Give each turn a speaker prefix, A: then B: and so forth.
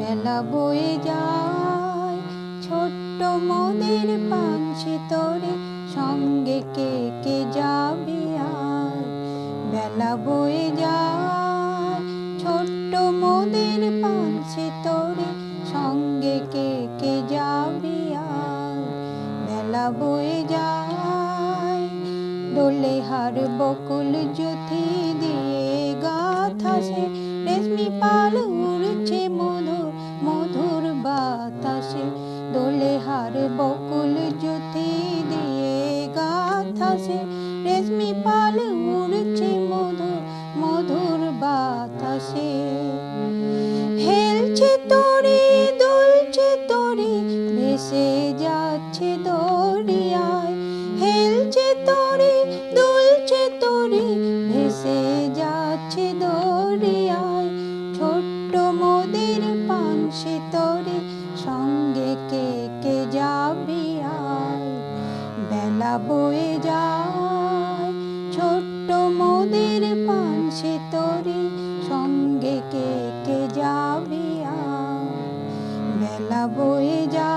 A: বেলা বয়ে যায়। ছোট্ট মোদের পাঞ্ছি তোরে সঙ্গে কে কে যাবে আর? বেলা বয়ে যায়। ছোট্ট মোদের পাঞ্ছি তোরে সঙ্গে কে কে যাবে আর? বেলা বয়ে যায়। দোলে হার বকুল জ্যোতি দিয়ে গাথা সে। রেশমি পাল উড়ছে মধুর বাতাসে দোলে হার বকুল জ্যোতি দিয়ে গাথাসে। রেশমি পাল উড়ছে মধুর মধুর বাতাসে। হেলছে তোরে, দুলছে তোরে, ভেসে যাচ্ছে দরিয়ায়। বেলা বয়ে যায়। ছোট্ট মোদের পানসে তরি সঙ্গে কে কে যাবি বেলা বয়ে যায়।